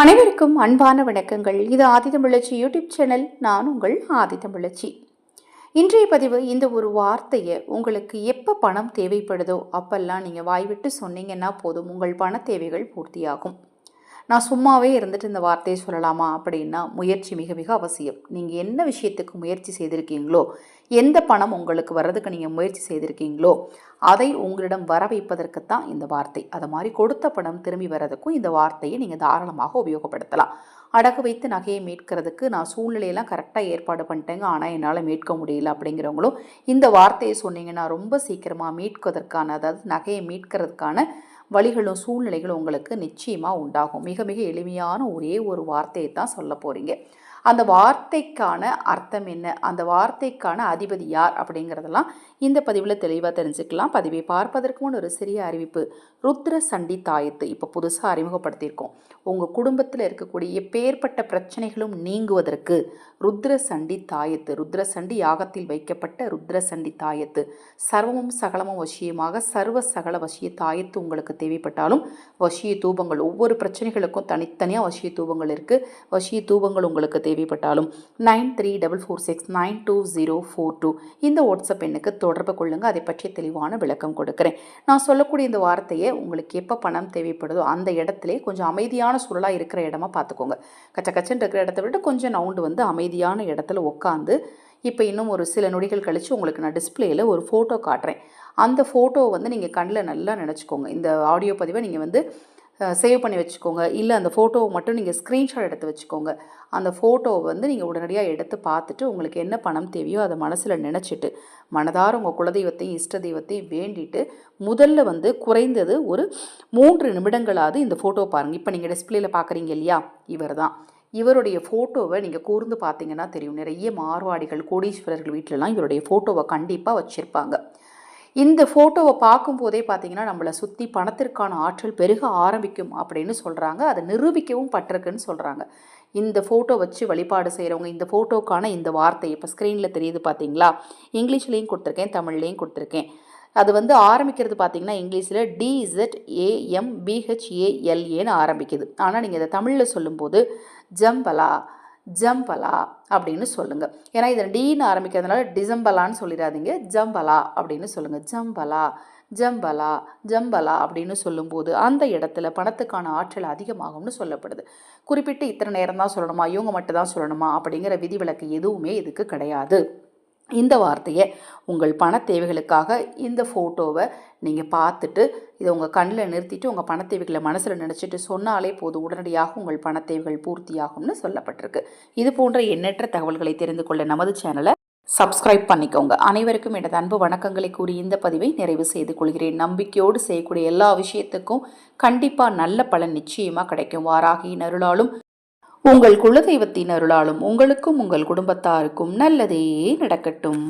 அனைவருக்கும் அன்பான வணக்கங்கள். இது ஆதிதமிழச்சி யூடியூப் சேனல். நான் உங்கள் ஆதிதமிழச்சி இன்றைய பதிவு இந்த ஒரு வார்த்தையை உங்களுக்கு எப்போ பணம் தேவைப்படுதோ அப்பெல்லாம் நீங்கள் வாய்விட்டு சொன்னீங்கன்னா போதும். உங்கள் பண தேவைகள் பூர்த்தியாகும். நான் சும்மாவே இருந்துட்டு இந்த வார்த்தையை சொல்லலாமா அப்படின்னா முயற்சி மிக மிக அவசியம். நீங்கள் என்ன விஷயத்துக்கு முயற்சி செய்திருக்கீங்களோ எந்த பணம் உங்களுக்கு வர்றதுக்கு நீங்கள் முயற்சி செய்திருக்கீங்களோ அதை உங்களிடம் வர வைப்பதற்குத்தான் இந்த வார்த்தை. அதை மாதிரி கொடுத்த பணம் திரும்பி வர்றதுக்கும் இந்த வார்த்தையை நீங்கள் தாராளமாக உபயோகப்படுத்தலாம். அடகு வைத்து நகையை மீட்கிறதுக்கு நான் சூழ்நிலையெல்லாம் கரெக்டாக ஏற்பாடு பண்ணிட்டேங்க. ஆனால் என்னால் மீட்க முடியல அப்படிங்கிறவங்களும் இந்த வார்த்தையை சொன்னீங்கன்னா ரொம்ப சீக்கிரமாக மீட்கதற்கான அதாவது நகையை மீட்கிறதுக்கான வழிகளும் சூழ்நிலைகளும் உங்களுக்கு நிச்சயமாக உண்டாகும். மிக மிக எளிமையான ஒரே ஒரு வார்த்தையை தான் சொல்ல போகிறீங்க அந்த வார்த்தைக்கான அர்த்தம் என்ன? அந்த வார்த்தைக்கான அதிபதி யார்? அப்படிங்கிறதெல்லாம் இந்த பதிவில் தெளிவாக தெரிஞ்சுக்கலாம். பதிவை பார்ப்பதற்கு முன் ஒரு சிறிய அறிவிப்பு. ருத்ர சண்டி தாயத்து இப்போ புதுசாக அறிமுகப்படுத்தியிருக்கோம். உங்கள் குடும்பத்தில் இருக்கக்கூடிய பேர்பட்ட பிரச்சனைகளும் நீங்குவதற்கு ருத்ர சண்டி தாயத்து ருத்ர சண்டி யாகத்தில் வைக்கப்பட்ட ருத்ர சண்டி தாயத்து சர்வமும் சகலமும் வசியமாக சர்வ சகல வசிய தாயத்து உங்களுக்கு தேவைப்பட்டாலும் வசிய தூபங்கள் ஒவ்வொரு பிரச்சனைகளுக்கும் தனித்தனியாக வசிய தூபங்கள் இருக்குது வசிய தூபங்கள் உங்களுக்கு தேவைப்பட்டாலும் nine three double four six nine two zero four two இந்த வாட்ஸ்அப் எண்ணுக்கு தொடர்பு கொள்ளுங்கள் அதை பற்றி தெளிவான விளக்கம் கொடுக்குறேன். நான் சொல்லக்கூடிய இந்த வார்த்தையை உங்களுக்கு எப்போ பணம் தேவைப்படுதோ அந்த இடத்துல கொஞ்சம் அமைதியான சூழலாக இருக்கிற இடமா பார்த்துக்கோங்க. கச்ச கச்சன் இருக்கிற இடத்த விட கொஞ்சம் நவுண்டு வந்து அமைதியான இடத்துல உட்காந்து இப்போ இன்னும் ஒரு சில நொடிகள் கழித்து உங்களுக்கு நான் டிஸ்பிளேயில் ஒரு ஃபோட்டோ காட்டுறேன். அந்த ஃபோட்டோவை வந்து நீங்கள் கண்ணில் நல்லா நினச்சிக்கோங்க. இந்த ஆடியோ பதிவை நீங்கள் வந்து சேவ் பண்ணி வச்சுக்கோங்க. இல்லை அந்த ஃபோட்டோவை மட்டும் நீங்கள் ஸ்க்ரீன்ஷாட் எடுத்து வச்சுக்கோங்க. அந்த ஃபோட்டோவை வந்து நீங்கள் உடனடியாக எடுத்து பார்த்துட்டு உங்களுக்கு என்ன பணம் தேவையோ அதை மனசில் நினச்சிட்டு மனதார உங்கள் குலதெய்வத்தையும் இஷ்ட தெய்வத்தையும் வேண்டிட்டு முதல்ல வந்து குறைந்தது ஒரு மூன்று நிமிடங்களாவது இந்த ஃபோட்டோ பாருங்கள் இப்போ நீங்கள் டிஸ்பிளேயில் பார்க்குறீங்க இல்லையா? இவர் தான் இவருடைய ஃபோட்டோவை நீங்கள் கூர்ந்து பார்த்தீங்கன்னா தெரியும். நிறைய மார்வாடிகள் கோடீஸ்வரர்கள் வீட்டிலலாம் இவருடைய ஃபோட்டோவை கண்டிப்பாக வச்சுருப்பாங்க. இந்த ஃபோட்டோவை பார்க்கும்போதே பார்த்தீங்கன்னா நம்மளை சுற்றி பணத்திற்கான ஆற்றல் பெருக ஆரம்பிக்கும் அப்படின்னு சொல்கிறாங்க அதை நிரூபிக்கவும் பட்டிருக்குன்னு சொல்கிறாங்க இந்த ஃபோட்டோ வச்சு வழிபாடு செய்கிறவங்க இந்த ஃபோட்டோக்கான இந்த வார்த்தை இப்போ ஸ்க்ரீனில் தெரியுது பார்த்தீங்களா? இங்கிலீஷ்லேயும் கொடுத்துருக்கேன் தமிழ்லேயும் கொடுத்துருக்கேன். அது வந்து ஆரம்பிக்கிறது பார்த்தீங்கன்னா இங்கிலீஷில் டிஇசட் ஏஎம் பிஹெச்ஏஎல்ஏன்னு ஆரம்பிக்குது. ஆனால் நீங்கள் இதை தமிழில் சொல்லும்போது ஜம்பலா ஜம்பலா அப்படின்னு சொல்லுங்கள் ஏன்னா இதை டீன்னு ஆரம்பிக்கிறதுனால டிசம்பலான்னு சொல்லிடாதீங்க. ஜம்பலா அப்படின்னு சொல்லுங்கள் ஜம்பலா ஜம்பலா ஜம்பலா அப்படின்னு சொல்லும்போது அந்த இடத்துல பணத்துக்கான ஆற்றல் அதிகமாகும்னு சொல்லப்படுது. குறிப்பிட்டு இத்தனை நேரம் தான் சொல்லணுமா? இவங்க மட்டும் தான் சொல்லணுமா? அப்படிங்கிற விதிவிலக்கு எதுவுமே இதுக்கு கிடையாது. இந்த வார்த்தையை உங்கள் பண தேவைகளுக்காக இந்த ஃபோட்டோவை நீங்கள் பார்த்துட்டு இதை உங்கள் கண்ணில் நிறுத்திட்டு உங்கள் பண தேவைகளை மனசில் நினச்சிட்டு சொன்னாலே போதும். உடனடியாக உங்கள் பண தேவைகள் பூர்த்தியாகும்னு சொல்லப்பட்டிருக்கு. இது போன்ற எண்ணற்ற தகவல்களை தெரிந்து கொள்ள நமது சேனலை சப்ஸ்கிரைப் பண்ணிக்கோங்க. அனைவருக்கும் எனது அன்பு வணக்கங்களை கூறி இந்த பதிவை நிறைவு செய்து கொள்கிறேன். நம்பிக்கையோடு செய்யக்கூடிய எல்லா விஷயத்துக்கும் கண்டிப்பாக நல்ல பலன் நிச்சயமாக கிடைக்கும். வாராகியின் அருளாலும் உங்கள் குலதெய்வத்தின் அருளாலும் உங்களுக்கும் உங்கள் குடும்பத்தாருக்கும் நல்லதே நடக்கட்டும்.